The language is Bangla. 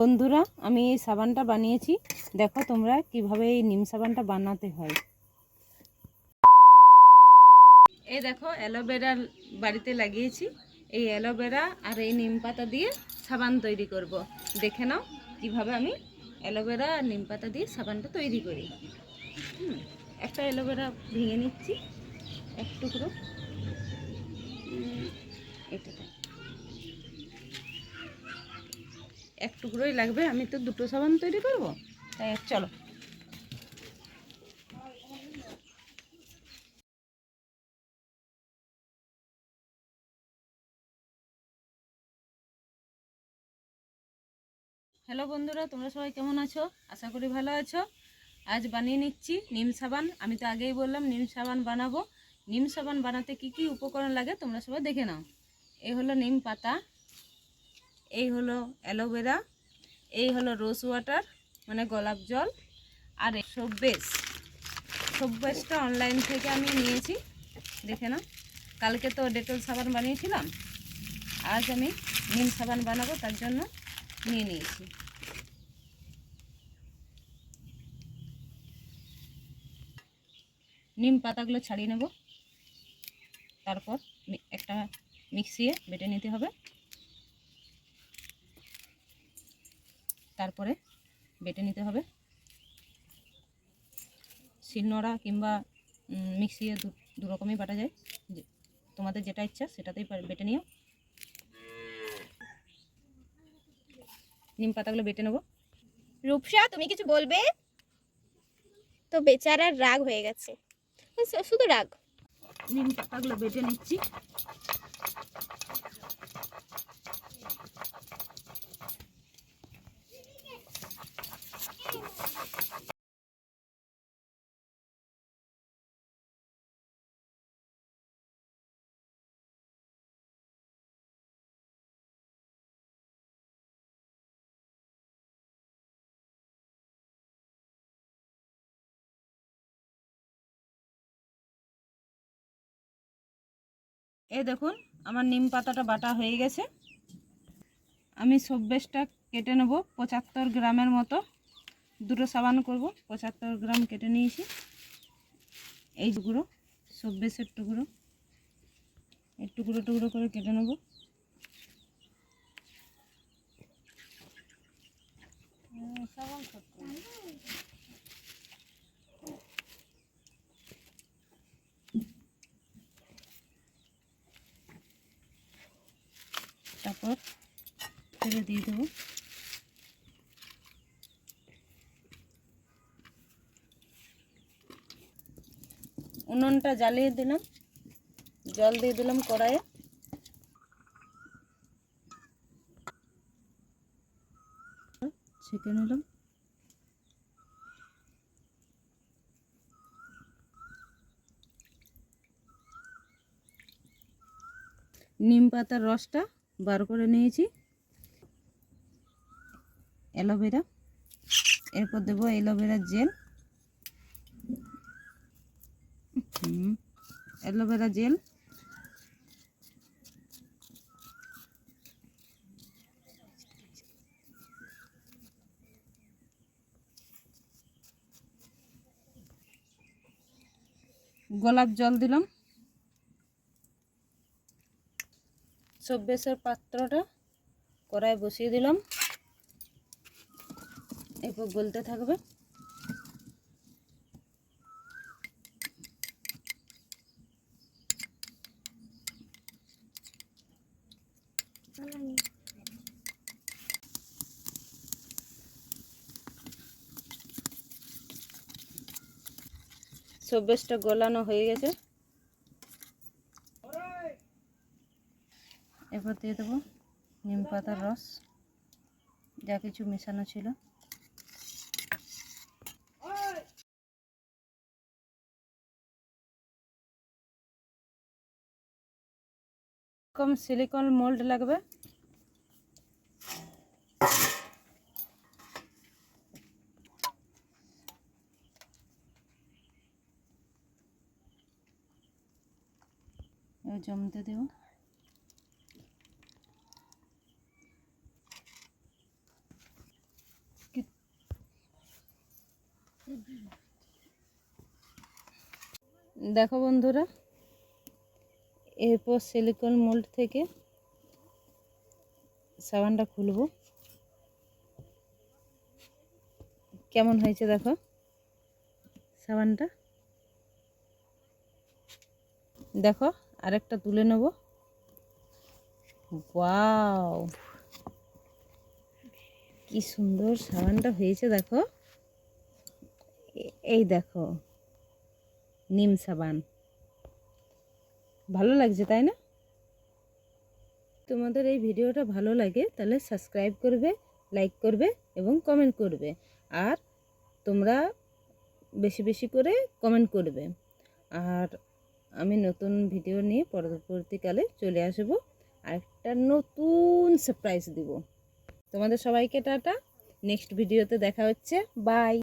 বন্ধুরা আমি এই সাবানটা বানিয়েছি। দেখো তোমরা কীভাবে এই নিম সাবানটা বানাতে হয়। এই দেখো অ্যালোভেরা বাড়িতে লাগিয়েছি। এই অ্যালোভেরা আর এই নিম পাতা দিয়ে সাবান তৈরি করব। দেখে নাও কীভাবে আমি অ্যালোভেরা আর নিম পাতা দিয়ে সাবানটা তৈরি করি। একটা অ্যালোভেরা ভেঙে নিচ্ছি। এক টুকরো। উম, এটাতে এক টুকরোই লাগবে, আমি তো দুটো সাবান তৈরি করব? তাই চলো। হ্যালো বন্ধুরা, তোমরা সবাই কেমন আছো? আশা করি ভালো আছো। আজ বানিয়ে নিচ্ছি নিম সাবান। আমি তো আগেই বললাম নিম সাবান বানাবো। নিম সাবান বানাতে কি কি উপকরণ লাগে তোমরা সবাই দেখে নাও। এই হলো নিম পাতা, এই হলো অ্যালোভেরা এই হলো রোজ ওয়াটার মানে গোলাপ জল আর সব্বেশ সব্বেশটা অনলাইন থেকে আমি নিয়েছি, দেখে নাও। কালকে তো ডেটল সাবান বানিয়েছিলাম, আজ আমি নিম সাবান বানাবো, তার জন্য নিয়ে নিয়েছি। নিম পাতাগুলো ছাড়িয়ে নেব। তারপর একটা মিক্সিয়ে বেটে নিতে হবে। তারপরে বেটে নিতে হবে। শিলনোড়া কিংবা মিক্সিয়ে দু দু রকমই বাটা যায়। তোমাদের যেটা ইচ্ছা সেটাতেই বেটে নিও। নিম পাতাগুলো বেটে নেব। রূপসা তুমি কিছু বলবে? তো বেচারার রাগ হয়ে গেছে। শুধু রাগ। নিম পাতাগুলো বেটে নিচ্ছি। এই দেখুন, আমার নিম পাতাটা বাটা হয়ে গেছে। আমি সব্বেশটা কেটে নেব, পঁচাত্তর গ্রামের মতো। দুটো সাবান করব, পঁচাত্তর গ্রাম কেটে নিয়েছি। এই টুকরো সব্বেশের টুকরো। এই টুকরো টুকরো করে কেটে নেব। তারপর তেলে দিয়ে দেবো। উনুনটা জ্বালিয়ে দিলাম। জল দিয়ে দিলাম কড়াইয়ে। ছেঁকে নিলাম। নিম পাতার রসটা বার করে নিয়েছি। অ্যালোভেরা। এরপর দেবো অ্যালোভেরা জেল। Aloe vera gel. গোলাপ জল দিলাম। সব্বেশের পাত্রটা কড়াই বসিয়ে দিলাম। এরপর গলতে থাকবে। সব্বেশটা গলানো হয়ে গেছে। এরপর দিয়ে দেবো নিম পাতার রস, যা কিছু মেশানো ছিল। কম সিলিকন মোল্ড লাগবে। জমতে দেবো। দেখো বন্ধুরা, এরপর সিলিকন মোল্ড থেকে সাবানটা খুলবো। কেমন হয়েছে দেখো সাবানটা? দেখো, আরেকটা তুলে নেব। ওয়াও! কি সুন্দর সাবানটা হয়েছে দেখো। এই দেখো। নিম সাবান। ভালো লাগছে, তাই না? তোমাদের এই ভিডিওটা ভালো লাগে, তাহলে সাবস্ক্রাইব করবে লাইক করবে এবং কমেন্ট করবে। আর তোমরা বেশি বেশি করে কমেন্ট করবে। আর আমি নতুন ভিডিও নিয়ে পরবর্তীকালে চলে আসব। আর একটা নতুন সারপ্রাইজ দিব। তোমাদের সবাইকে টাটা। নেক্সট ভিডিওতে দেখা হচ্ছে। বাই